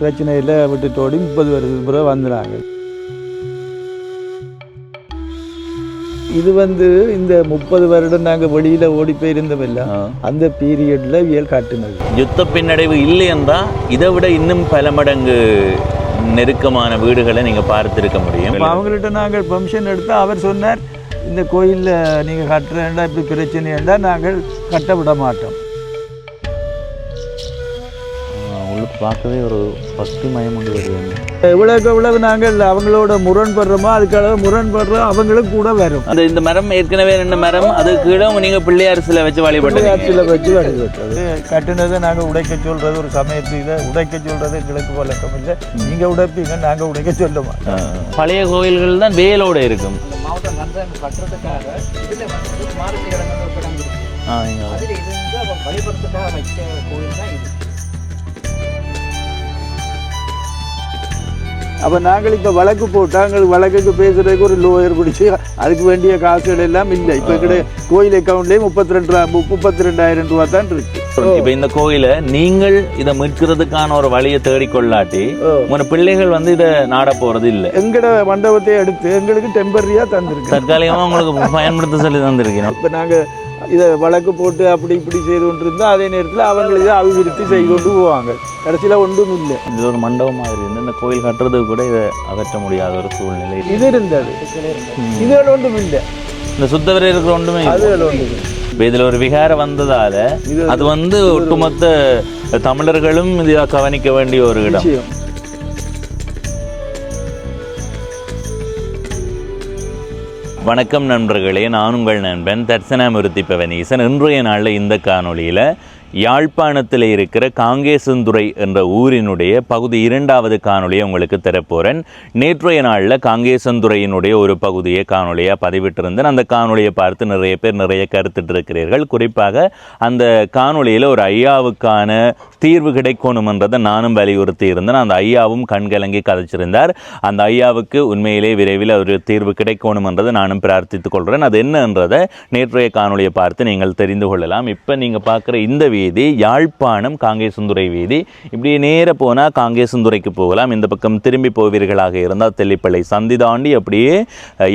பிரச்சனையில் விட்டுட்டோடி முப்பது வருஷத்துக்கு பிறகு வந்துடுறாங்க இது வந்து இந்த முப்பது வருடம் நாங்கள் வெளியில் ஓடி போயிருந்தோமில்ல. அந்த பீரியடில் இயல் காட்டுனது. யுத்த பின்னடைவு இல்லை என்றால் இதை விட இன்னும் பல மடங்கு நெருக்கமான வீடுகளை நீங்க பார்த்திருக்க முடியும். அவங்கள்ட்ட நாங்கள் பெர்மிஷன் எடுத்து அவர் சொன்னார் இந்த கோயிலில் நீங்கள் கட்டுறேன்டா இப்படி பிரச்சனைண்டா நாங்கள் கட்ட விட மாட்டோம். பார்க்கவே ஒரு பக்தி மயம் கொண்டு வருவாங்க எவ்வளோக்கு எவ்வளவு நாங்கள் அவங்களோட முரண்படுறோமோ அதுக்காக முரண்படுறோம் அவங்களும் கூட வரும். அந்த இந்த மரம் ஏற்கனவே ரெண்டு மரம் அது கீழே நீங்க பிள்ளையார் சிலை வச்சு வழிபட்டு ஆட்சியில் வச்சு வழிபட்டது. கட்டினதை நாங்கள் உடைக்க சொல்கிறது ஒரு சமயத்து இதை உடைக்க சொல்கிறது எங்களுக்கு வழக்கம் இல்லை. நீங்கள் உடைப்பீங்க நாங்கள் உடைக்க சொல்ல மாட்டோம். பழைய கோயில்கள் தான் வேலோட இருக்கும். மாவட்டம் கட்டுறதுக்காக இதில் வந்து மாறுதி இடங்கள் வழிபடுறதுக்காக வைக்க கோயில் தான் இது. அப்போ நாங்கள் இப்போ வழக்கு போட்டால் எங்களுக்கு வழக்குக்கு பேசுறதுக்கு ஒரு லோயர் பிடிச்சி அதுக்கு வேண்டிய காசுகள் எல்லாம் இல்லை. இப்போ கிட்ட கோயில் அக்கௌண்ட்லேயே முப்பத்தி ரெண்டு முப்பத்தி ரெண்டாயிரம் ரூபா தான் இருக்கு. இப்ப இந்த கோயிலை நீங்கள் இதை மீட்கிறதுக்கான ஒரு வழியை தேடிக்கொள்ளாட்டி. உங்க பிள்ளைகள் வந்து இதை நாட போறது இல்ல. எங்கட மண்டபத்தை எடுத்து எங்களுக்கு டெம்பரரியாக தந்திருக்கு தற்காலிகமா உங்களுக்கு பயன்படுத்த சொல்லி தந்திருக்கணும் இப்போ நாங்கள் இதை வழக்கு போட்டு அப்படி இப்படி செய்து கொண்டு இருந்தால் அதே நேரத்தில் அவங்க இதை அபிவிருத்தி செய்து கொண்டு போவாங்க. கடைசியில் ஒன்றும் இல்லை. இது ஒரு மண்டபம் மாதிரி இருந்து இந்த கோயில் கட்டுறதுக்கு கூட இதை அகற்ற முடியாத ஒரு சூழ்நிலை. இது இருந்தது. இதுகள் ஒன்றும் இல்லை. இந்த சுத்தவரை இருக்கிற ஒன்றுமே இல்லை. அதுகள் ஒன்றும் இதுல ஒரு விகாரம் வந்ததால அது வந்து ஒட்டுமொத்த தமிழர்களும் இதை கவனிக்க வேண்டிய ஒரு இடம். வணக்கம் நண்பர்களே நான் உங்கள் நண்பன் தர்சனாமிருத்தி பவனீசன். இன்றைய நாளில் இந்த காணொளியில் யாழ்ப்பாணத்தில் இருக்கிற காங்கேசந்துறை என்ற ஊரினுடைய பகுதி இரண்டாவது காணொலியை உங்களுக்கு தரப்போகிறேன் நேற்றைய நாளில் காங்கேசந்துறையினுடைய ஒரு பகுதியை காணொலியாக பதிவிட்டிருந்தேன். அந்த காணொலியை பார்த்து நிறைய பேர் நிறைய கருத்துட்டு இருக்கிறீர்கள் குறிப்பாக அந்த காணொளியில் ஒரு ஐயாவுக்கான தீர்வு கிடைக்கணுமன்றதை நானும் வலியுறுத்தி இருந்தேன் அந்த ஐயாவும் கண்கலங்கி கதைச்சிருந்தார். அந்த ஐயாவுக்கு உண்மையிலே விரைவில் ஒரு தீர்வு கிடைக்கணுமன்றதை நானும் பிரார்த்தித்துக் கொள்கிறேன். அது என்னன்றதை நேற்றைய காணொலியை பார்த்து நீங்கள் தெரிந்து கொள்ளலாம். இப்போ நீங்கள் பார்க்குற இந்த வீதி யாழ்ப்பாணம் காங்கேசந்துறை வீதி. இப்படி நேர போனால் காங்கேசந்துறைக்கு போகலாம். இந்த பக்கம் திரும்பி போவீர்களாக இருந்தால் தெல்லிப்பள்ளை சந்தி தாண்டி அப்படியே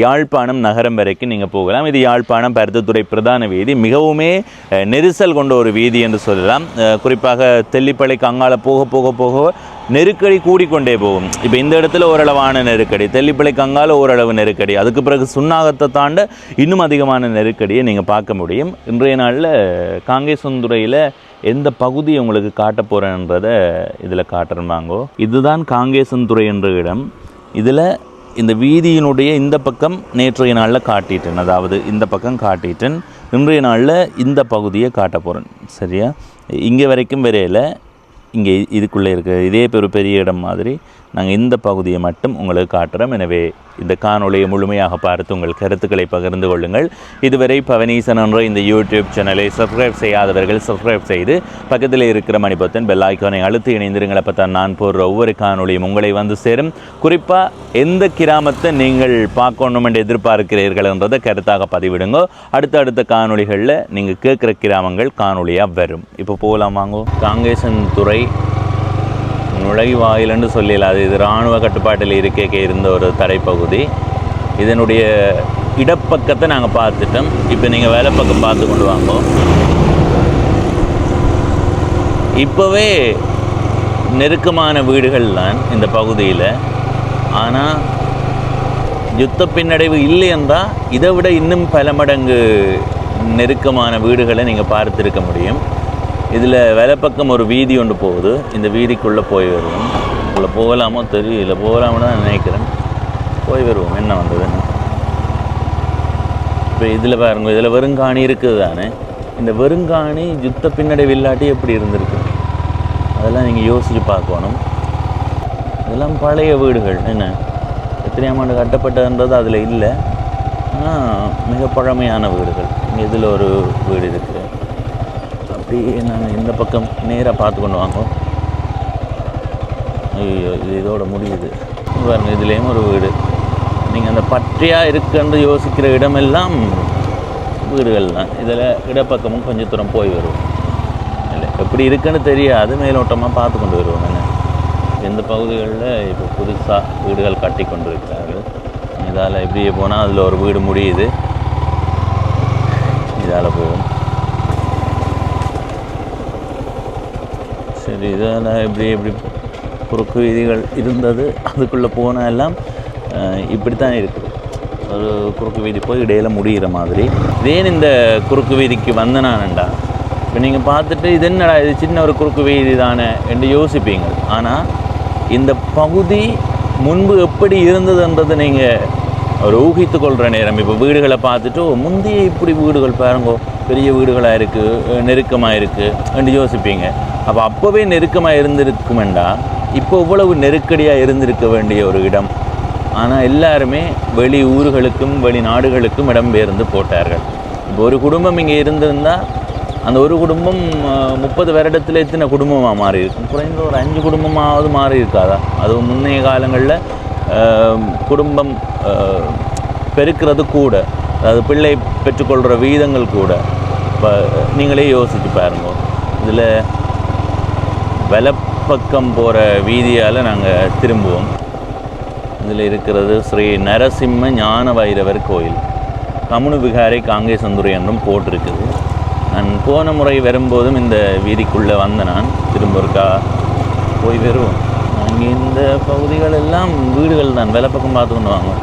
யாழ்ப்பாணம் நகரம் வரைக்கும் நீங்கள் போகலாம். இது யாழ்ப்பாணம் பருத்தித்துறை பிரதான வீதி. மிகவுமே நெரிசல் கொண்ட ஒரு வீதி என்று சொல்லலாம். குறிப்பாக தெல்லிப்பள்ளை அங்கால போக போக போக நெருக்கடி கூடிக்கொண்டே போகும். இப்போ இந்த இடத்துல ஓரளவான நெருக்கடி தெல்லிப்பிள்ளை கங்கால ஓரளவு நெருக்கடி அதுக்கு பிறகு சுண்ணாகத்தை தாண்ட இன்னும் அதிகமான நெருக்கடியை நீங்கள் பார்க்க முடியும். இன்றைய நாளில் காங்கேசந்துறையில் எந்த பகுதி உங்களுக்கு காட்ட போகிறேன்றதை இதில் காட்டுறாங்கோ இதுதான் காங்கேசந்துறை என்ற இடம். இதில் இந்த வீதியினுடைய இந்த பக்கம் நேற்றைய நாளில் காட்டிட்டேன். அதாவது இந்த பக்கம் காட்டிட்டேன். இன்றைய நாளில் இந்த பகுதியை காட்ட போகிறேன் சரியா? இங்கே வரைக்கும் வரையில் இங்கே இதுக்குள்ளே இருக்க. இதே ஒரு பெரிய இடம் மாதிரி நாங்கள் இந்த பகுதியை மட்டும் உங்களுக்கு காட்டுறோம். எனவே இந்த காணொலியை முழுமையாக பார்த்து உங்கள் கருத்துக்களை பகிர்ந்து கொள்ளுங்கள். இதுவரை பவனீசன் என்ற இந்த யூடியூப் சேனலை சப்ஸ்கிரைப் செய்யாதவர்கள் சப்ஸ்கிரைப் செய்து பக்கத்தில் இருக்கிற மணிப்பத்தன் பெல் ஐக்கானை அழுத்து இணைந்திருங்கள். அப்போ தான் நான் போடுற ஒவ்வொரு காணொளியும் உங்களை வந்து சேரும். குறிப்பாக எந்த கிராமத்தை நீங்கள் பார்க்கணும் என்று எதிர்பார்க்கிறீர்கள் என்றதை கருத்தாக பதிவிடுங்க. அடுத்த அடுத்த காணொளிகளில் நீங்கள் கேட்குற கிராமங்கள் காணொலியாக வரும். இப்போ போகலாம் வாங்கோ காங்கேசன் துறை நுழைவாயில்னு சொல்லல அது இது இராணுவ கட்டுப்பாட்டில் இருக்க இருந்த ஒரு தடைப்பகுதி இதனுடைய இடப்பக்கத்தை நாங்கள் பார்த்துட்டோம். இப்போ நீங்கள் வேலை பக்கம் பார்த்து கொண்டு வாங்கோ. இப்போவே நெருக்கமான வீடுகள் தான் இந்த பகுதியில். ஆனால் யுத்த பின்னடைவு இல்லையென்றால் இதை விட இன்னும் பல மடங்கு நெருக்கமான வீடுகளை நீங்கள் பார்த்துருக்க முடியும். இதில் வலப்பக்கம் ஒரு வீதி ஒன்று போகுது. இந்த வீதிக்குள்ளே போய் வருவோம். உள்ள போகலாமோ தெரியல. போகலாம்னு தான் நினைக்கிறேன். போய் வருவோம். என்ன வந்ததுன்னு இப்போ இதில் பாருங்க இதில் வெறுங்காணி இருக்குது தானே. இந்த வெறுங்காணி யுத்த பின்னடைவு இல்லாட்டி எப்படி இருந்திருக்கு? அதெல்லாம் நீங்கள் யோசித்து பார்க்கணும். இதெல்லாம் பழைய வீடுகள். என்ன? எத்தனையாம் ஆண்டு கட்டப்பட்டதுன்றது அதில் இல்லை. ஆனால் மிக பழமையான வீடுகள். இதில் ஒரு வீடு இருக்குது. அப்படியே நாங்கள் இந்த பக்கம் நேராக பார்த்து கொண்டு வாங்க. ஐயோ இது இதோட முடியுது. இங்க பாருங்க இதுலேயும் ஒரு வீடு. நீங்கள் அந்த பற்றியாக இருக்குன்னு யோசிக்கிற இடமெல்லாம் வீடுகள் தான் இதில் இடப்பக்கமும் கொஞ்சம் தூரம் போய் வருவோம். இல்லை எப்படி இருக்குன்னு தெரியாது. மேலோட்டமாக பார்த்து கொண்டு வருவோம். என்ன? இந்த பகுதிகளில் இப்போ புதுசாக வீடுகள் கட்டி இருக்கிறார்கள் இதால் இப்படியே போனால் அதில் ஒரு வீடு முடியுது. இதால் போகும் இப்படி இதால் இப்படி இப்படி குறுக்கு வீதிகள் இருந்தது அதுக்குள்ளே போனால் எல்லாம் இப்படி தான் இருக்குது ஒரு குறுக்கு வீதி போய் இடையில முடிகிற மாதிரி. ஏன் இந்த குறுக்கு வீதிக்கு வந்தனானண்டா? இப்போ நீங்கள் பார்த்துட்டு இது என்னடா இது சின்ன ஒரு குறுக்கு வீதி தானே என்று யோசிப்பீங்க. ஆனால் இந்த பகுதி முன்பு எப்படி இருந்ததுன்றதை நீங்கள் ஒரு ஊகித்து கொள்கிற நேரம். இப்போ வீடுகளை பார்த்துட்டு ஓ, முந்தைய இப்படி வீடுகள் பாருங்கோ பெரிய வீடுகளாக இருக்குது நெருக்கமாக இருக்குது என்று யோசிப்பீங்க. அப்போ அப்போவே நெருக்கமாக இருந்திருக்குமெண்டா? இப்போ இவ்வளவு நெருக்கடியாக இருந்திருக்க வேண்டிய ஒரு இடம். ஆனால் எல்லாருமே வெளி ஊர்களுக்கும் வெளிநாடுகளுக்கும் இடம்பெயர்ந்து போட்டார்கள். இப்போ ஒரு குடும்பம் இங்கே இருந்திருந்தால் அந்த ஒரு குடும்பம் முப்பது வருடத்தில் எத்தனை குடும்பமாக மாறி இருக்கும் குறைந்த ஒரு அஞ்சு குடும்பமாவது மாறி இருக்காதா அதுவும் முன்னைய காலங்களில் குடும்பம் பெருக்கிறது கூட. அதாவது பிள்ளை பெற்றுக்கொள்கிற வீதங்கள் கூட. இப்போ நீங்களே யோசிச்சு பாருங்க. இதில் வலப்பக்கம் போகிற வீதியால் நாங்கள் திரும்புவோம். இதில் இருக்கிறது ஸ்ரீ நரசிம்ம ஞான வைரவர் கோயில். கமுனு விகாரை காங்கேசந்துரை என்றும் போட்டிருக்குது. நான் போன முறை வரும்போதும் இந்த வீதிக்குள்ளே வந்த நான். திரும்ப ஒருக்கா போய் வருவோம். அங்கே இந்த பகுதிகள் எல்லாம் வீடுகள் தான். வேலை பக்கம் பார்த்து கொண்டு வாங்க.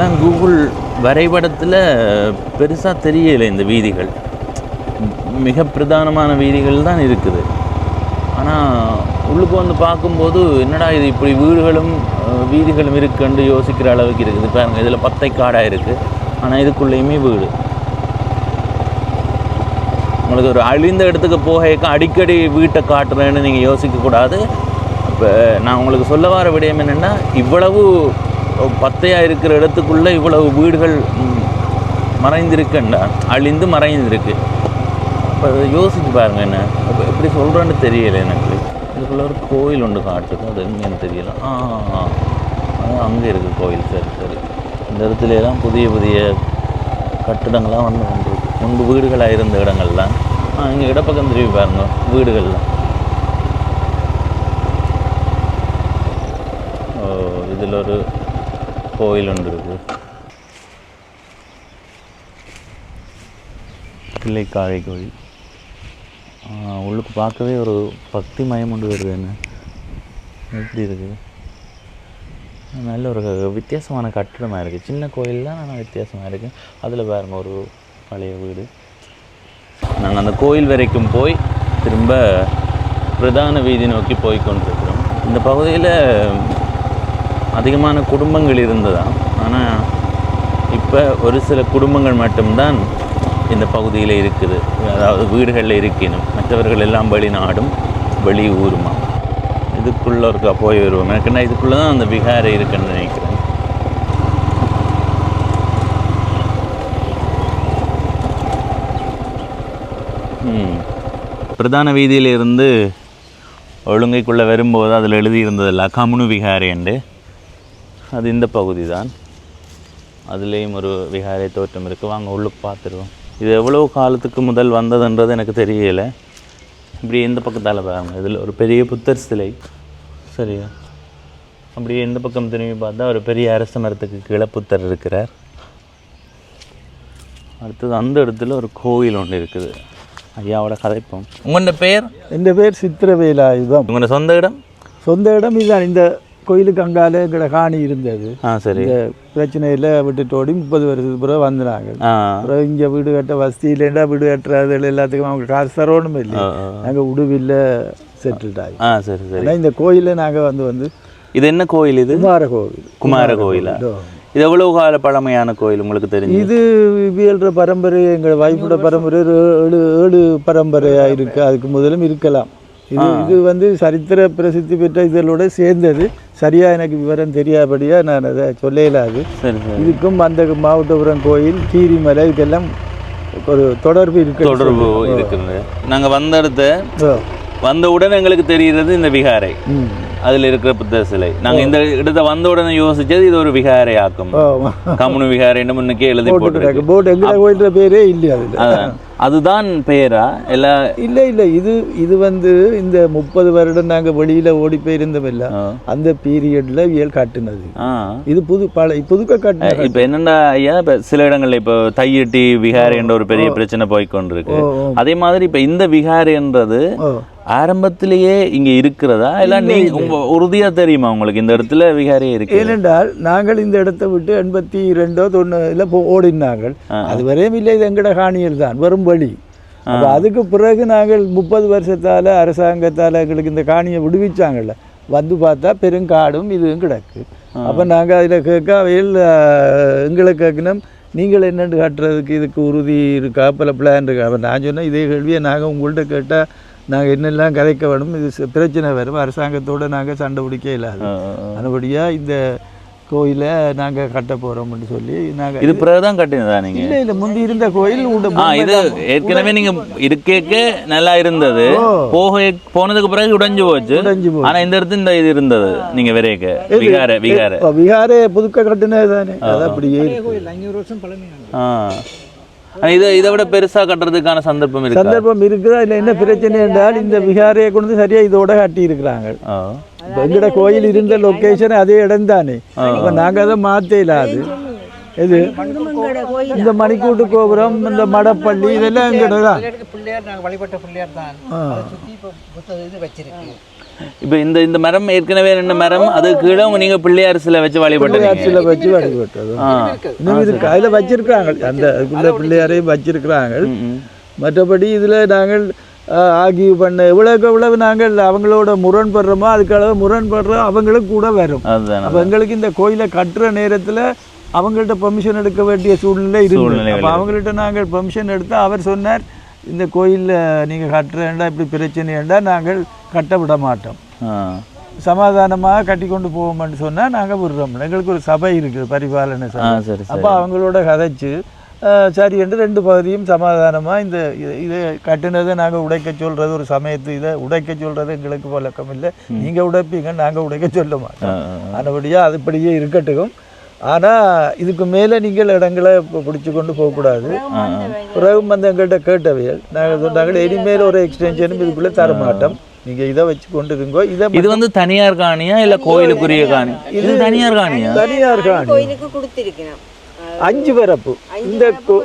இதெல்லாம் கூகுள் வரைபடத்தில் பெருசாக தெரியலை இந்த வீதிகள். மிக பிரதானமான வீதிகள் தான் இருக்குது. ஆனால் உள்ளுக்கு வந்து பார்க்கும்போது என்னடா இது இப்படி வீடுகளும் வீதிகளும் இருக்குன்னு யோசிக்கிற அளவுக்கு இருக்குது. பாருங்கள் இதில் பத்தை காடாக இருக்குது ஆனால் இதுக்குள்ளேயுமே வீடு. உங்களுக்கு ஒரு அழிந்த இடத்துக்கு போக அடிக்கடி வீட்டை காட்டுறேன்னு நீங்கள் யோசிக்கக்கூடாது. இப்போ நான் உங்களுக்கு சொல்ல வர விடயம் என்னென்னா இவ்வளவு பத்தையாக இருக்கிற இடத்துக்குள்ளே இவ்வளவு வீடுகள் ம், மறைந்திருக்குண்டா அழிந்து மறைந்திருக்கு. இப்போ அதை யோசிச்சு பாருங்கள் என்ன அப்போ எப்படி சொல்கிறேன்னு தெரியல எனக்கு. இதுக்குள்ள ஒரு கோயில் ஒன்று காட்டுது அது எங்கேன்னு தெரியல. ஆ அது அங்கே இருக்குது கோயில் சரி சரி. இந்த இடத்துல எல்லாம் புதிய புதிய கட்டிடங்கள்லாம் வந்து வந்துருக்கு. முன்பு வீடுகளாக இருந்த இடங்கள்லாம். ஆ இங்கே இடப்பக்கம் திரும்பி பாருங்க வீடுகள்லாம். ஓ இதில் ஒரு கோயில் ஒன்று இருக்குது. பிள்ளைக்காவை கோயில். உள்ளுக்கு பார்க்கவே ஒரு பக்தி மயம் கொண்டு வருது என்ன? எப்படி இருக்குது நல்ல ஒரு வித்தியாசமான கட்டிடமாக இருக்குது சின்ன கோயில் தான் ஆனால் வித்தியாசமாக இருக்குது அதில் பாருங்க ஒரு பழைய வீடு. நாங்கள் அந்த கோயில் வரைக்கும் போய் திரும்ப பிரதான வீதி நோக்கி போய் கொண்டிருக்கிறோம். இந்த பகுதியில் அதிகமான குடும்பங்கள் இருந்ததாம் ஆனால் இப்போ ஒரு சில குடும்பங்கள் மட்டும்தான் இந்த பகுதியில் இருக்குது. அதாவது வீடுகளில் இருக்கணும் மற்றவர்கள் எல்லாம் வெளிநாடும் வழி ஊருமா? இதுக்குள்ளே இருக்கா போய் வருவோம். எனக்குன்னா இதுக்குள்ளே தான் அந்த விகாரை இருக்குன்னு நினைக்கிறேன். பிரதான வீதியிலிருந்து ஒழுங்கைக்குள்ளே வரும்போது அதில் எழுதியிருந்ததில்ல கமுனு விகாரைண்டு அது இந்த பகுதி தான் அதுலேயும் ஒரு விகாரை தோற்றம் இருக்குது வாங்க உள்ளுக்கு பார்த்துருவோம். இது எவ்வளோ காலத்துக்கு முதல் வந்ததுன்றது எனக்கு தெரியலை. இப்படி இந்த பக்கத்தால் பாருங்க. இதில் ஒரு பெரிய புத்தர் சிலை. சரியா? அப்படியே இந்த பக்கம் திரும்பி பார்த்தா ஒரு பெரிய அரச மரத்துக்கு கீழே புத்தர் இருக்கிறார். அடுத்தது அந்த இடத்துல ஒரு கோயில் ஒன்று இருக்குது. ஐயாவோட கதைப்போம். உங்களோட பெயர் என் பேர் சித்திரவேலா இதுதான் உங்களோட சொந்த இடம்? சொந்த இடம் இதுதான் இந்த கோயிலுக்கு அங்கால எங்கட காணி இருந்தது. சரி. இந்த பிரச்சனையில் விட்டுட்டு ஓடி முப்பது வருஷத்துக்கு பிறகு வந்துனாங்க. அப்புறம் இங்கே வீடு கட்ட வசதி இல்லைண்டா வீடு கட்டுறது எல்லாத்துக்கும் அவங்க காசு தரணும் இல்லை. நாங்கள் உடுவில் செட்டில்ட் ஆகி. சரி சரி. இந்த கோயிலில் நாங்கள் வந்து வந்து இது என்ன கோயில் இது? குமார கோவில். குமார கோயிலா? இதோ. எவ்வளவு கால பழமையான கோயில் உங்களுக்கு தெரிஞ்சு இது வியல்ற பரம்பரை எங்கள் வைஃபோட பரம்பரை ஏழு ஏழு பரம்பரையாக இருக்குது அதுக்கு முதலும் இருக்கலாம். இது இது வந்து சரித்திர பிரசித்தி பெற்ற இதழோட சேர்ந்தது. சரியாக எனக்கு விவரம் தெரியாதபடியாக நான் அதை சொல்ல இயலாது சரி சரி. இதுக்கும் அந்த மாவட்டபுரம் கோயில் கீரிமலை இதுக்கெல்லாம் ஒரு தொடர்பு இருக்கு. தொடர்பு இருக்குது நாங்க வந்த இடத்த ஓ. வந்த உடனே எங்களுக்கு தெரிகிறது இந்த விகாரை. அதுல இருக்கிற புத்த சிலை. நாங்க இந்த இடத்த வந்த உடனே யோசிச்சது இது ஒரு விகாரை ஆக்கும். ஆமா. கம்முனு விகாரைன்னு முன்னுக்கே எழுதி போட்டு போட்டு எங்கட கோயில்ற பேரே இல்லையா. அதுதான் பெயரா எல்லா இல்ல இல்ல. இது இது வந்து இந்த முப்பது வருடம் நாங்க வெளியில ஓடி போயிருந்தோமில்ல ஆ. அந்த பீரியட்ல இயல் காட்டுனது. இது புது பல புதுக்க காட்டின இப்ப என்னடா ஐயா? இப்ப சில இடங்கள்ல இப்ப தையிட்டி விகாரை என்ற ஒரு பெரிய பிரச்சனை ஓ. அதே மாதிரி இப்ப இந்த விகாரைன்றது. ஆரம்பத்திலேயே இங்க இருக்கிறதா? இல்ல நீங்க உங்க உறுதியா தெரியுமா உங்களுக்கு இந்த இடத்துல விகாரையே இருக்கு? ஏனென்றால் நாங்கள் இந்த இடத்தை விட்டு எண்பத்தி ரெண்டோ தொண்ணூறுல ஓடினாங்கள் அதுவரையும் இல்லை இது எங்கட காணியில் தான் வெறும் வழி. அப்போ அதுக்கு பிறகு நாங்கள் முப்பது வருஷத்தால அரசாங்கத்தால எங்களுக்கு இந்த காணியை விடுவிச்சாங்கல்ல. வந்து பார்த்தா பெருங்காடும் இதுவும் கிடக்கு. அப்போ நாங்கள் அதில் கேட்க அவையில் எங்களை கேட்கணும் நீங்கள் என்னென்னு காட்டுறதுக்கு இதுக்கு உறுதி இருக்கா? பல பிளான் இருக்கா? அப்போ நான் சொன்னேன் இதே கேள்வியை நாங்கள் உங்கள்கிட்ட கேட்டால் நாங்கள் என்னெல்லாம் கதைக்க வேணும் இது பிரச்சனை வரும் அரசாங்கத்தோடு நாங்கள் சண்டை பிடிக்க இல்லாது. அதுபடியாக இந்த கோயிலை நாங்கள் கட்ட போகிறோம்னு சொல்லி நாங்கள் இது பிறகுதான் கட்டினதா நீங்க? இல்லை இல்லை முந்தி இருந்த கோயில் ஆ இது ஏற்கனவே நீங்க இருக்கேக்க நல்லா இருந்தது. போக போனதுக்கு பிறகு உடைஞ்சு போச்சு. உடைஞ்சு போச்சு. ஆனா இந்த இடத்துல இந்த இது இருந்தது நீங்க விரைக்க. விகார விகார. விகாரே. புதுக்க கட்டினது தானே அது அப்படியே ஐநூறு வருஷம் பழமையான ஆ. இதை இதை விட பெருசா கட்டுறதுக்கான சந்தர்ப்பம் இருக்கா? சந்தர்ப்பம் இருக்குதா? இல்லை என்ன பிரச்சனை என்றால் இந்த விகாரையை கொண்டு சரியா இதோட கட்டி இருக்கிறாங்க. இப்போ எங்கட கோயில் இருந்த லொக்கேஷன் அதே இடம் தானே அப்போ நாங்கள் அதை மாற்ற இல்லாது இது இந்த மணிக்கூட்டு கோபுரம் இந்த மடப்பள்ளி இதெல்லாம் எங்கட பிள்ளையார் நாங்கள் வழிபட்ட பிள்ளையார் தான் அதை இப்போ புத்த இது வச்சிருக்கு இப்ப இந்த இந்த மரம் ஏற்கனவே ரெண்டு மரம் அது கீழே உங்க நீங்க பிள்ளையார் சிலை வச்சு வழிபட்டுறீங்க சில வச்சு வழிபட்டது இன்னும் இருக்கு அதில் வச்சிருக்கிறாங்க அந்த பிள்ளையாரையும் வச்சிருக்கிறாங்க மற்றபடி இதில் நாங்கள் ஆகிய பண்ண. இவ்வளவுக்கு இவ்வளவு நாங்கள் அவங்களோட முரண்படுறோமோ அதுக்களவு முரண்படுறோம் அவங்களும் கூட வரும். அப்போ எங்களுக்கு இந்த கோயிலை கட்டுற நேரத்தில் அவங்கள்ட்ட பெர்மிஷன் எடுக்க வேண்டிய சூழ்நிலை சூழ்நிலை அப்போ அவங்கள்ட்ட நாங்கள் பெர்மிஷன் எடுத்து அவர் சொன்னார் இந்த கோயிலில் நீங்கள் கட்டுறேன்டா இப்படி பிரச்சனைண்டா நாங்கள் கட்ட விட மாட்டோம். சமாதானமாக கட்டி கொண்டு போவோம்னு சொன்னால் நாங்கள் விடுறோம் எங்களுக்கு ஒரு சபை இருக்குது பரிபாலனை சபை. அப்போ அவங்களோட கதைச்சு சரி என்று ரெண்டு பகுதியும் சமாதானமாக இந்த இதை கட்டினதை நாங்கள் உடைக்க சொல்கிறது ஒரு சமயத்து இதை உடைக்க சொல்கிறது எங்களுக்கு பழக்கம் இல்லை. நீங்கள் உடைப்பீங்க நாங்கள் உடைக்க சொல்ல மாட்டோம். அதுபடியாக அதுபடியே இருக்கட்டும். ஆனால் இதுக்கு மேலே நீங்கள் இடங்களை இப்போ பிடிச்சி கொண்டு போகக்கூடாது. பிறகு வந்து எங்கள்கிட்ட கேட்டவையல் நாங்கள் சொன்னாங்க இனிமேல் ஒரு எக்ஸ்டென்ஷனும் இதுக்குள்ளே தர மாட்டோம். நீங்கள் இதை வச்சு கொண்டு இருங்கோ இதை இது வந்து தனியார் காணியா இல்ல கோயிலுக்குரிய காணி. இது தனியார் காணியா? தனியார் காணி. கோயிலுக்கு கொடுத்திருக்கிறோம் அஞ்சு பரப்பு. இந்த கோ-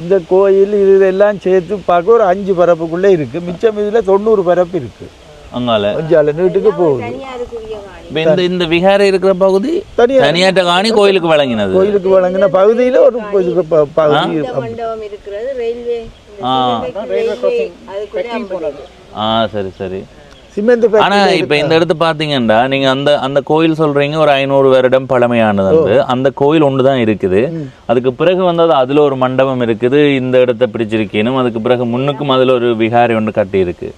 இந்த கோயில் இது இதெல்லாம் சேர்த்து பார்க்க ஒரு அஞ்சு பரப்புக்குள்ளே இருக்கு. மிச்சம் இதுல தொண்ணூறு பரப்பு இருக்கு. அங்கால. அஞ்சால நீட்டுக்கு போகுது. இந்த இந்த விகாரை இருக்கிற பகுதி தனியாட்ட காணி கோயிலுக்கு வழங்கினது கோயிலுக்கு வழங்கின பகுதியில ஒரு பகுதி இருக்கிறது ரயில்வே ஆ சரி சரி. சிமெண்ட் ஆனா இப்ப இந்த இடத்து பாத்தீங்கன்னா நீங்க அந்த அந்த கோயில் சொல்றீங்க ஒரு ஐநூறு வருடம் பழமையானது வந்து. அந்த கோயில் ஒண்ணுதான் இருக்குது. அதுக்கு பிறகு வந்து அது அதுல ஒரு மண்டபம் இருக்குது. இந்த இடத்தை பிரிச்சிருக்கேனும் அதுக்கு பிறகு முன்னுக்கும் அதுல ஒரு விகாரை ஒன்று கட்டி இருக்கு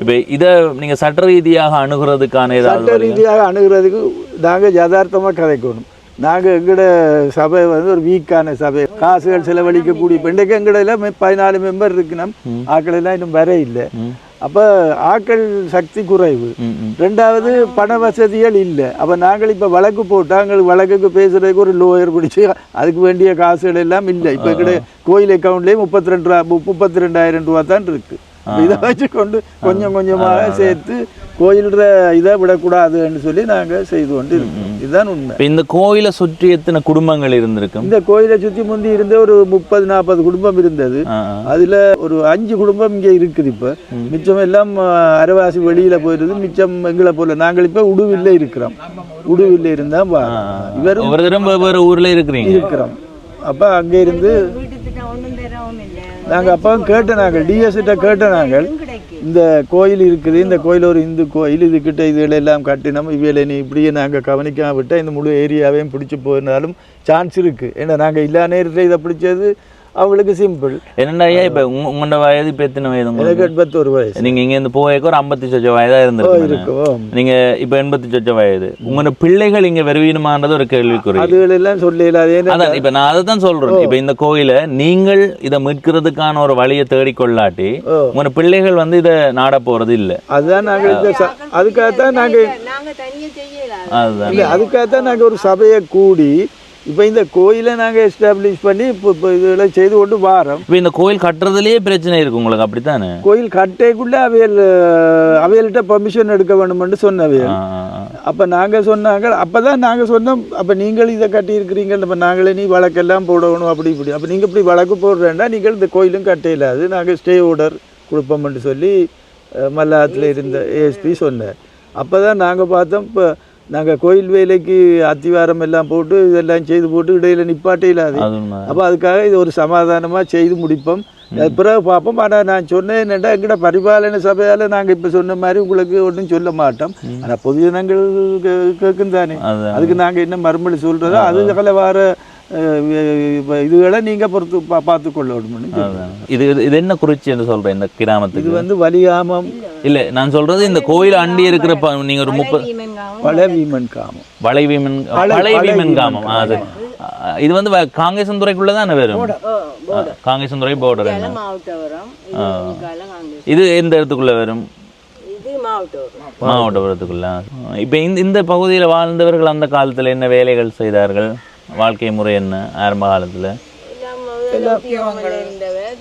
இப்ப இத நீங்க சட்ட ரீதியாக அணுகுறதுக்கான ஏதாவது சட்ட ரீதியாக அணுகிறதுக்கு நாங்கள் யதார்த்தமாக கதைக்கணும் நாங்கள் எங்களோட சபை வந்து ஒரு வீக்கான சபை. காசுகள் செலவழிக்கக்கூடிய இப்போ இன்றைக்கு எங்கடையில் பதினாலு மெம்பர் இருக்கணும் ஆக்கள் எல்லாம் இன்னும் வர இல்லை. அப்போ ஆக்கள் சக்தி குறைவு. ரெண்டாவது பண வசதிகள் இல்லை. அப்போ நாங்கள் இப்போ வழக்கு போட்டால் எங்களுக்கு வழக்குக்கு பேசுறதுக்கு ஒரு லோயர் பிடிச்சி அதுக்கு வேண்டிய காசுகள் எல்லாம் இல்லை. இப்போ கிட்ட கோயில் அக்கௌண்ட்லேயே முப்பத்தி ரெண்டு ரூபா முப்பத்தி ரெண்டாயிரம் ரூபா தான் இருக்கு. இதை வச்சுக்கொண்டு கொஞ்சம் கொஞ்சமாக சேர்த்து கோயில்ற இதை விடக்கூடாதுன்னு சொல்லி நாங்கள் செய்து கொண்டு இருக்கோம் இதுதான் உண்மை. இப்ப இந்த கோயிலை சுற்றி எத்தனை குடும்பங்கள் இருந்திருக்கும்? இந்த கோயிலை சுற்றி முந்தி இருந்த ஒரு முப்பது நாற்பது குடும்பம் இருந்தது. அதுல ஒரு அஞ்சு குடும்பம் இங்கே இருக்குது இப்போ. மிச்சம் எல்லாம் அரைவாசி வெளியில போயிடுது மிச்சம் எங்களை போல நாங்கள் இப்போ உடுவில்ல இருக்கிறோம். உடுவில்ல இருந்தா வா. இவரும் ஒவ்வொரு தரம் வெவ்வேறு ஊர்ல இருக்கிறீங்க. இருக்கிறோம். அப்ப அங்கே இருந்து நாங்கள் அப்போ கேட்ட நாங்கள் டிஎஸ்கிட்ட கேட்ட நாங்கள் இந்த கோயில் இருக்குது இந்த கோயில் ஒரு இந்து கோயில் இதுக்கிட்ட இதுகளை எல்லாம் கட்டினோம் இவையில நீ இப்படியே நாங்கள் கவனிக்காம விட்டால் இந்த முழு ஏரியாவையும் பிடிச்சி போயிருந்தாலும் சான்ஸ் இருக்குது ஏன்னா நாங்கள் எல்லா நேரத்தில் இதை பிடிச்சது அவங்களுக்கு சிம்பிள் என்னடா ஐயா இப்போ உங்க உங்களோட வயது இப்போ எத்தனை வயது உங்களுக்கு? எண்பத்தொரு வயசு. நீங்க இங்க இருந்து போயக்கு ஒரு ஐம்பத்தி சொச்ச வயதா இருந்திருக்கு இருக்கும் நீங்க இப்ப எண்பத்தி சொச்ச வயது. உங்களோட பிள்ளைகள் இங்க வருவீனுமான்றது ஒரு கேள்விக்குறி. அதுகளெல்லாம் சொல்லல அதான் இப்ப நான் அதை தான் சொல்றேன் இப்ப இந்த கோயில நீங்கள் இதை மீட்கிறதுக்கான ஒரு வழியை தேடிக்கொள்ளாட்டி. உங்களோட பிள்ளைகள் வந்து இதை நாட போறது இல்ல. அதுதான் நாங்கள் அதுக்காகத்தான் நாங்கள் நாங்க தனியா செய்யலாம் அதுதான். இல்லை அதுக்காகத்தான் நாங்கள் ஒரு சபையை கூடி இப்போ இந்த கோயிலை நாங்கள் எஸ்டாப்ளிஷ் பண்ணி இப்போ இப்போ இதெல்லாம் செய்து கொண்டு வாரோம். இப்ப இந்த கோயில் கட்டுறதுலயே பிரச்சனை இருக்கு உங்களுக்கு அப்படித்தானே? கோயில் கட்டைக்குள்ள அவையல் அவையல்கிட்ட பர்மிஷன் எடுக்க வேணுமென்று சொன்னவையல். அப்போ நாங்கள் சொன்னாங்க அப்போ தான் நாங்கள் சொன்னோம் அப்போ நீங்கள் இதை கட்டியிருக்கிறீங்க அப்போ நாங்களே நீ வழக்கெல்லாம் போடணும் அப்படி இப்படி. அப்போ நீங்கள் இப்படி வழக்கு போடுறேன்னா நீங்கள் இந்த கோயிலும் கட்டையிலாது நாங்கள் ஸ்டே ஆர்டர் கொடுப்போம்னு சொல்லி மல்லாத்துல இருந்த ஏஎஸ்பி சொன்னார். அப்போ தான் நாங்கள் பார்த்தோம் இப்போ நாங்கள் கோயில் வேலைக்கு அத்திவாரம் எல்லாம் போட்டு இதெல்லாம் செய்து போட்டு இடையில நிப்பாட்டே இல்லாது. அப்போ அதுக்காக இது ஒரு சமாதானமாக செய்து முடிப்போம். பிறகு பார்ப்போம். ஆனால் நான் சொன்னேன் என்னடா எங்கட பரிபாலன சபையால் நாங்கள் இப்போ சொன்ன மாதிரி உங்களுக்கு ஒன்றும் சொல்ல மாட்டோம். ஆனால் பொது ஜனங்கள் கே- கேட்கும் தானே. அதுக்கு நாங்கள் என்ன மறுமொழி சொல்கிறதோ அதுகளை வர இதுகளை நீங்கள் பொறுத்து பா பார்த்து கொள்ளணும்னு அதான். இது இது- இது என்ன குறிச்சி என்று சொல்றேன் இந்த இது கிராமத்துக்கு வந்து வலியாமம் இல்ல நான் சொல்றது இந்த கோயில் அண்டி இருக்கிற ப- நீங்க ஒரு முப்பது பீமன்காவும் பல வீமன் காமம் வளைவீமன் வளைவீமன் காமம் அது. இது வந்து வ- காங்கேசன்துறைக்குள்ள தானே வரும்? ஆ, காங்கேசன்துறை போர்டர் இது இது எந்த இடத்துக்குள்ள வரும்? இது மாவட்டபுரத்துக்குள்ள. இப்போ இந்த இந்த பகுதியில் வாழ்ந்தவர்கள் அந்த காலத்துல என்ன வேலைகள் செய்தார்கள்? வாழ்க்கை முறை என்ன? ஆரம்ப காலத்துல?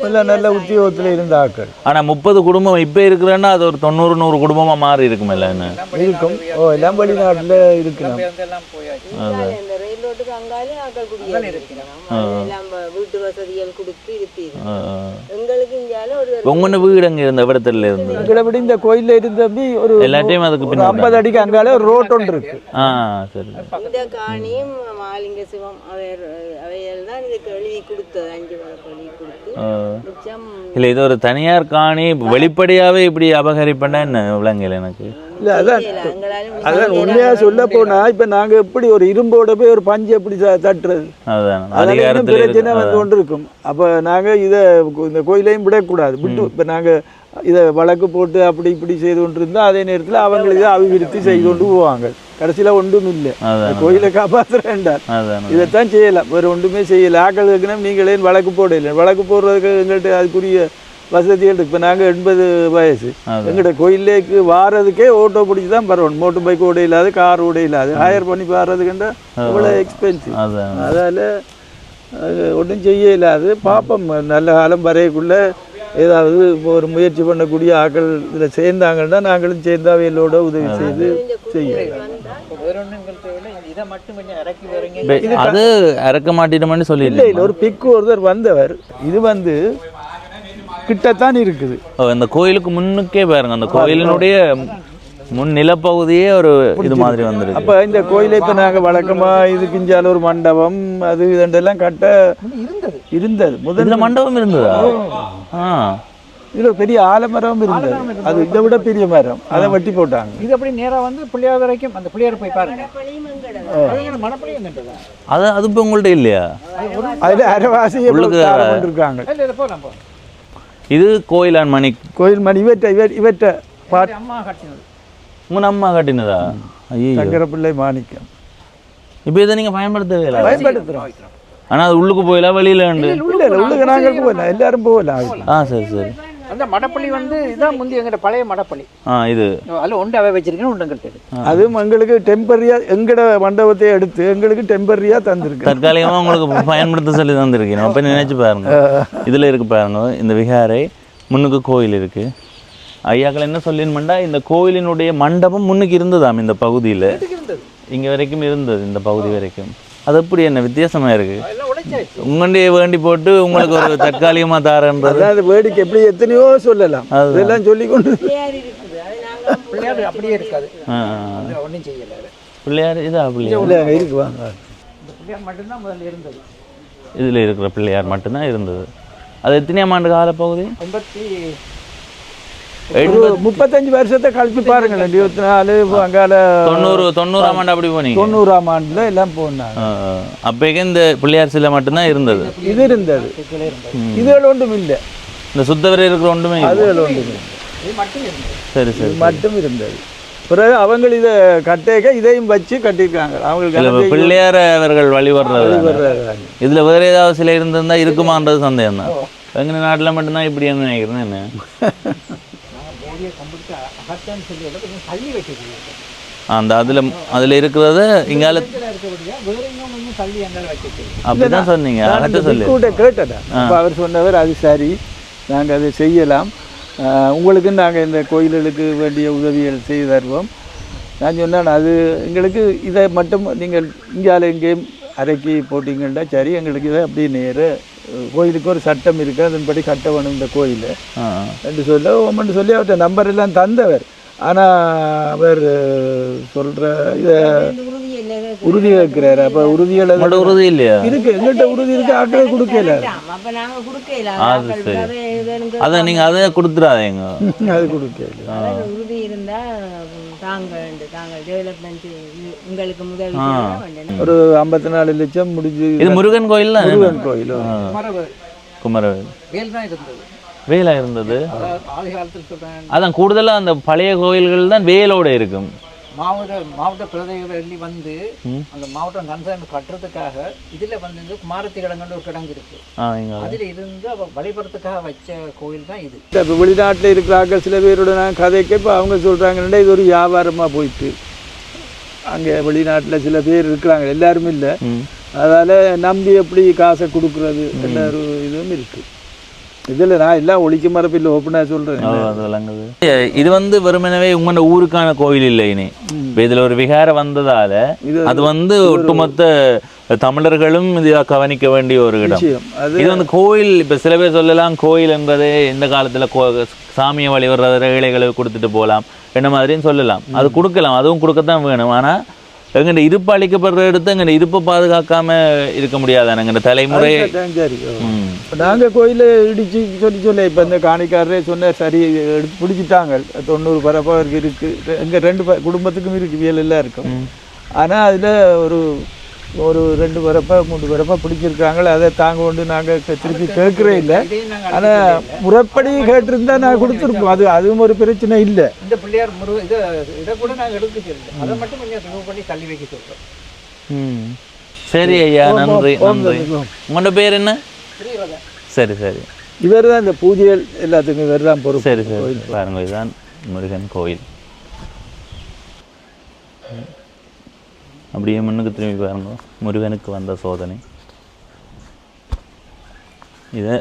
எல்லாம் நல்ல உத்தியோகத்தில் இருந்த ஆக்கள் ஆனா முப்பது குடும்பம் இப்ப இருக்கிறேன்னா அது ஒரு தொண்ணூறு நூறு குடும்பமா மாறி இருக்குமில்ல என்ன? இருக்கும். ஓ எல்லாம் வெளிநாட்டில் இருக்கிறோம் வீடு அங்க இருந்த? இடத்துல இருந்து எங்களை இந்த கோயிலில் இருந்தபடி ஒரு எல்லாத்தையும் அதுக்கு ஐம்பது அடிக்கு அங்கால ஒரு ரோட் ஒன்று இருக்கு. ஆ சரி. மாலிங்க சிவம் அவையர் அவையல் தான் இதுக்கு எழுதி கொடுத்தது அஞ்சு வழக்கு எழுதி கொடுத்து. மிச்சம் இல்ல இது ஒரு தனியார் காணி வெளிப்படையாவே இப்படி அபகரிப்பேன்னா என்ன விளங்கல எனக்கு? இல்லை அதான் அதான் உண்மையா சொல்ல போனா இப்ப நாங்க எப்படி ஒரு இரும்போட போய் ஒரு பஞ்சு எப்படி தட்டுறது? அதான் பிரச்சனை வந்து கொண்டு இருக்கும் அப்ப நாங்க இத இந்த கோயிலையும் விடக்கூடாது. விட்டு இப்ப நாங்க இத வழக்கு போட்டு அப்படி இப்படி செய்து கொண்டு இருந்தா அதே நேரத்துல அவங்க இதை அபிவிருத்தி செய்து கொண்டு போவாங்க. கடைசியில ஒன்றும் இல்லை. கோயிலை காப்பாத்துறேன்டார். அதான் இதைத்தான் செய்யலாம் வேற ஒன்றுமே செய்யல. ஆக்கள் இருக்கணும் நீங்களே வழக்கு போடல வழக்கு போடுறதுக்கு எங்கள்கிட்ட அதுக்குரிய வசதிகள் இப்போ நாங்கள் எண்பது வயசு. எங்கள்கிட்ட கோயிலேக்கு வாரதுக்கே ஓட்டோ பிடிச்சி தான் பரவணும். மோட்டர் பைக் ஓட இல்லாது கார் ஓட இல்லாது. ஹையர் பண்ணி பாடுறதுக்குண்டா இவ்வளோ எக்ஸ்பென்சிவ் அதால் ஒன்றும் செய்ய இல்லாது பார்ப்போம் நல்ல காலம் வரையக்குள்ள ஏதாவது ஒரு முயற்சி பண்ணக்கூடிய ஆக்கள் இதில் சேர்ந்தாங்கன்னா நாங்களும் சேர்ந்தாவையிலோட உதவி செய்து செய்யலாம். இப்போ இறக்கி இப்ப அது இறக்க மாட்டிட்டோம்னு இல்லை சொல்லிடல இல்லை ஒரு பிக்கு ஒருத்தர் வந்தவர் இது வந்து கிட்டத்தான் இருக்குது. இந்த கோயிலுக்கு முன்னுக்கே பாருங்க அந்த கோயிலினுடைய முன் நிலப்பகுதியே ஒரு இது மாதிரி வந்திருக்கு. அப்போ இந்த கோயிலை இப்போ நாங்கள் வழக்கமாக இது கிஞ்சால ஒரு மண்டபம் அது இதெல்லாம் கட்ட இருந்தது. இருந்தது. முதல்ல மண்டபம் இருந்ததா? ஆ. இதில் பெரிய ஆலமரம் இருந்தது. அது இதை விட பெரிய மரம். அதை வெட்டி போட்டாங்க. இது அப்படி நேரா வந்து பிள்ளையார் வரைக்கும் அந்த பிள்ளையார் போய் பாருங்க. அது அது அது இப்போ உங்கள்ட்ட இல்லையா? அதில் அரைவாசி இருக்காங்க இது கோயிலான் மணி. கோயில் மணி இவற்றை இவ இவற்றை பாட்டு அம்மா கட்டினது உங்க அம்மா கட்டினதா? ஐயோ சங்கரப்பிள்ளை மாணிக்கம். இப்போ இதை நீங்க பயன்படுத்தவே இல்லை? பயன்படுத்துகிறோம் ஆனா அது உள்ளுக்கு போயில வெளியில உண்டு இல்லை இல்லை உள்ளுக்கு நாங்கள் போகலாம் எல்லாரும் போகலாம் ஆ சரி சரி. அந்த மடப்பள்ளி வந்து இதான் முந்தி எங்கிட்ட பழைய மடப்பள்ளி. ஆ இது. அதில் ஒன்று அவை வச்சிருக்கேன் ஒன்று அதுவும் எங்களுக்கு டெம்பரரியாக எங்கட மண்டபத்தை எடுத்து எங்களுக்கு டெம்பரரியாக தந்திருக்கு. தற்காலிகமா உங்களுக்கு பயன்படுத்த சொல்லி தந்திருக்கேன். அப்ப நினைச்சு பாருங்க. இதுல இருக்கு பாருங்க இந்த விகாரை முன்னுக்கு கோயில் இருக்கு. ஐயாக்கள் என்ன சொல்லிருமெண்டா இந்த கோயிலினுடைய மண்டபம் முன்னுக்கு இருந்ததாம் இந்த பகுதியில. இருந்தது. இங்க வரைக்கும் இருந்தது இந்த பகுதி வரைக்கும். அது எப்படி என்ன வித்தியாசமா இருக்கு? அதெல்லாம் உடைச்சாச்சு. உங்கள்டே வேண்டி போட்டு உங்களுக்கு ஒரு தற்காலிகமா தாரன்றது. அதாவது வேடிக்கை எப்படி எத்தனையோ சொல்லலாம். இதெல்லாம் சொல்லி கொண்டு இருக்குது. அது அப்படியே இருக்காது. அது ஒன்றும் செய்யலை அது. பிள்ளையார் இதா பிள்ளையார்? இல்லை இருக்கு வாங்க இந்த பிள்ளையார் மட்டும்தான் முதல்ல இருந்தது. இதுல இருக்கிற பிள்ளையார் மட்டும்தான் இருந்தது. அது எத்தனையாம் ஆண்டு கால பகுதி ஒரு முப்பத்தஞ்சு வருஷத்தை கழிச்சு பாருங்களேன். இருபத்தி நாலு அங்கால தொண்ணூறு தொண்ணூறாம் ஆண்டு அப்படி போனீங்க. தொண்ணூறாம் ஆண்டுல எல்லாம் போனாங்க. அப்போக்கே இந்த பிள்ளையார் சிலை மட்டும்தான் இருந்தது. இது இருந்தது. இதுகள் ஒன்றும் இல்லை. இந்த சுத்தவரை இருக்கிற ஒன்றுமே இல்லை. அதுகள் ஒன்றும் சரி சரி மட்டும் இருந்தது. பிறகு அவங்க இதை கட்டேக்க இதையும் வச்சு கட்டியிருக்காங்க. அவங்களுக்கு பிள்ளையார அவர்கள். வர்றாங்க. இதுல வேற ஏதாவது சிலை இருந்திருந்தா இருக்குமான்றது சந்தேகம் தான் எங்க நாட்டுல மட்டும்தான் இப்படி நினைக்கிறேன் என்ன? போதிய கும்பிட்டு அகத்தன்னு சொல்லி கொஞ்சம் தள்ளி வச்சிருக்கீங்க அந்த அதுல அதுல இருக்கிறத இங்கால அப்படிதான் சொன்னீங்க அகட்ட சொல்லு கேட்டேன் அப்போ அவர் சொன்னவர் அது சரி நாங்கள் அதை செய்யலாம். உங்களுக்கு நாங்கள் இந்த கோயில்களுக்கு வேண்டிய உதவிகள் செய்து தருவோம். நான் சொன்னேன் அது எங்களுக்கு இதை மட்டும் நீங்கள் இங்கால எங்கேயும் அரைக்கி போட்டிங்கன்னா சரி எங்களுக்கு இதை அப்படியே நேர கோயிலுக்கு ஒரு சட்டம் இருக்குது அதன்படி கட்ட வேணும் இந்த கோயிலை. என்று சொல்ல ஓமன்னு சொல்லி அவர்கிட்ட நம்பர் எல்லாம் தந்தவர். ஆனால் அவர் சொல்கிற இதை உறுதி வைக்கிறாரு அப்போ உங்களோட உறுதி இல்லையா? இருக்கு. எங்கள்கிட்ட உறுதி இருக்கு. ஆட்கள் கொடுக்கல. அப்ப நாங்க கொடுக்கல அது ஆக்கள் சரி. அத நீங்க அதை கொடுத்துடாதீங்க. அது கொடுக்கல. உறுதி இருந்தா ஒரு ஐம்பத்தி நாலு லட்சம் முடிஞ்சு இது முருகன் கோயில் தான் முருகன் கோயில் குமரவேல். வேல் இருந்தது. அதான் கூடுதலா அந்த பழைய கோயில்கள் தான் வேலோட இருக்கும். மாவட்ட மாவட்ட பிரதிநிதி வந்து அந்த மாவட்டம் கன்சர்ன் கட்டுறதுக்காக இதுல வந்து இந்த குமாரத்தி கிடங்குன்னு ஒரு கிடங்கு இருக்கு. அதுல இருந்து அவ வழிபடுறதுக்காக வச்ச கோயில் தான் இது. இப்போ வெளிநாட்டில் இருக்கிறாங்க சில பேரோட நான் கதைக்கு இப்போ அவங்க சொல்கிறாங்கன்னா இது ஒரு வியாபாரமாக போயிட்டு. அங்கே வெளிநாட்டில் சில பேர் இருக்கிறாங்க எல்லாருமே இல்லை. அதால் நம்பி எப்படி காசை கொடுக்குறது எல்லா ஒரு இதுவும் இருக்குது இதில் நான் எல்லாம் ஒழிக்க மரப்பில் ஓப்பனாக சொல்கிறேன் அது விளங்குது. இது வந்து வெறுமனவே உங்களோட ஊருக்கான கோயில் இல்லை இனி. இதுல ஒரு விகாரம் வந்ததால அது வந்து ஒட்டுமொத்த தமிழர்களும் இது கவனிக்க வேண்டிய ஒரு இடம். இது வந்து கோயில் இப்ப சில பேர் சொல்லலாம் கோயில் என்பது இந்த காலத்துல கோ சாமியை வழிபடுற ஏழைகளுக்கு கொடுத்துட்டு போகலாம் என்ன மாதிரின்னு சொல்லலாம். அது கொடுக்கலாம் அதுவும் கொடுக்கத்தான் வேணும். ஆனா எங்கட இருப்பு அளிக்கப்படுற இடத்த எங்கட இருப்பை பாதுகாக்காம இருக்க முடியாதானே எங்கட தலைமுறை. நாங்கள் கோயிலை இடிச்சு சொல்லி சொல்ல இப்போ இந்த காணிக்காரரே சொன்னார் சரி எடுத்து பிடிச்சிட்டாங்க. தொண்ணூறு பரப்பாக இருக்குது எங்கள் ரெண்டு குடும்பத்துக்கும் இருக்கு வியல் எல்லாம் இருக்கும். ஆனால் அதில் ஒரு ஒரு ரெண்டு பரப்பா மூணு பரப்பா பிடிச்சிருக்காங்களே அதை தாங்க கொண்டு நாங்கள் திருப்பி கேட்குறே இல்லை. ஆனால் முறைப்படி கேட்டிருந்தா நான் கொடுத்துருப்போம். அது அதுவும் ஒரு பிரச்சனை இல்லை. இந்த பிள்ளையார் முரு இதை இதை கூட நாங்க எடுக்க சொல்லல அதை மட்டும் கொஞ்சம் ரிமூவ் பண்ணி தள்ளி வைக்க சொல்றோம். ம். சரி ஐயா நன்றி நன்றி. உங்களோட பேர் என்ன? சரி சரி. இவர் தான் இந்த பூஜைகள் எல்லாத்துக்கும் இவர் தான் பொறுப்பு. சரி சரி. பாருங்க இதுதான் முருகன் கோயில். அப்படியே முன்னுக்கு திரும்பி பாருங்க. முருகனுக்கு வந்த சோதனை. இதை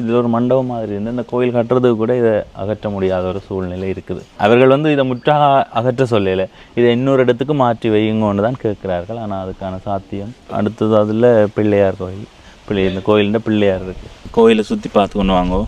இது ஒரு மண்டபம் மாதிரி இருந்து இந்த கோயில் கட்டுறதுக்கு கூட இதை அகற்ற முடியாத ஒரு சூழ்நிலை இருக்குது. அவர்கள் வந்து இதை முற்றாக அகற்ற சொல்லலை. இதை இன்னொரு இடத்துக்கு மாற்றி வையுங்கன்னு தான் கேட்கிறார்கள். ஆனால் அதுக்கான சாத்தியம். அடுத்தது அதில் பிள்ளையார் கோயில். பிள்ளை இந்த கோயிலில் பிள்ளையார் இருக்குது கோயிலை சுற்றி பார்த்து கொண்டு வாங்கோ.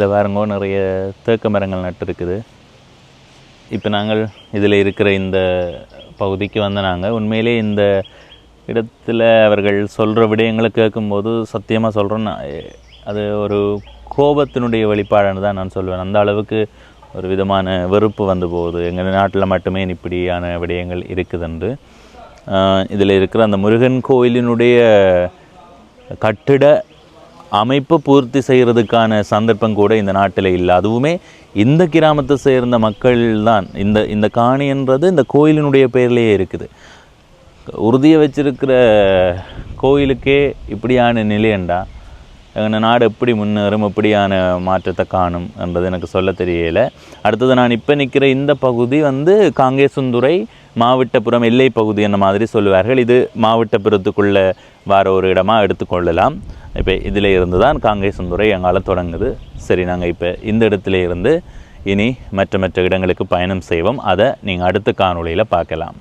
இதில் பாருங்க நிறைய தேக்க மரங்கள் நட்டிருக்குது. இப்போ நாங்கள் இதில் இருக்கிற இந்த பகுதிக்கு வந்த நாங்கள் உண்மையிலே இந்த இடத்துல அவர்கள் சொல்கிற விடயங்களை கேட்கும்போது சத்தியமாக சொல்கிறேன் அது ஒரு கோபத்தினுடைய வெளிப்பாடுன்னு தான் நான் சொல்வேன். அந்த அளவுக்கு ஒரு விதமான வெறுப்பு வந்து போகுது. எங்கள் நாட்டில் மட்டுமே இப்படியான விடயங்கள் இருக்குதுன்று. இதில் இருக்கிற அந்த முருகன் கோயிலினுடைய கட்டிட அமைப்பு பூர்த்தி செய்கிறதுக்கான சந்தர்ப்பம் கூட இந்த நாட்டில் இல்லை. அதுவுமே இந்த கிராமத்தை சேர்ந்த மக்கள் தான் இந்த இந்த காணின்றது இந்த கோயிலினுடைய பேர்லேயே இருக்குது. உறுதியை வச்சிருக்கிற கோயிலுக்கே இப்படியான நிலையண்டா எங்கள் நாடு எப்படி முன்னேறும்? எப்படியான மாற்றத்தை காணும் என்றது எனக்கு சொல்ல தெரியலை. அடுத்தது நான் இப்போ நிற்கிற இந்த பகுதி வந்து காங்கேசுந்துறை மாவட்டப்புறம் எல்லை பகுதி என்ற மாதிரி சொல்லுவார்கள். இது மாவட்டப்புறத்துக்குள்ளே வர ஒரு இடமாக எடுத்துக்கொள்ளலாம். இப்போ இதில் இருந்து தான் சந்தூரையை எங்களால் தொடங்குது. சரி நாங்கள் இப்போ இந்த இடத்துல இருந்து இனி மற்ற மற்ற இடங்களுக்கு பயணம் செய்வோம். அதை நீங்கள் அடுத்த காணொளியில் பார்க்கலாம்.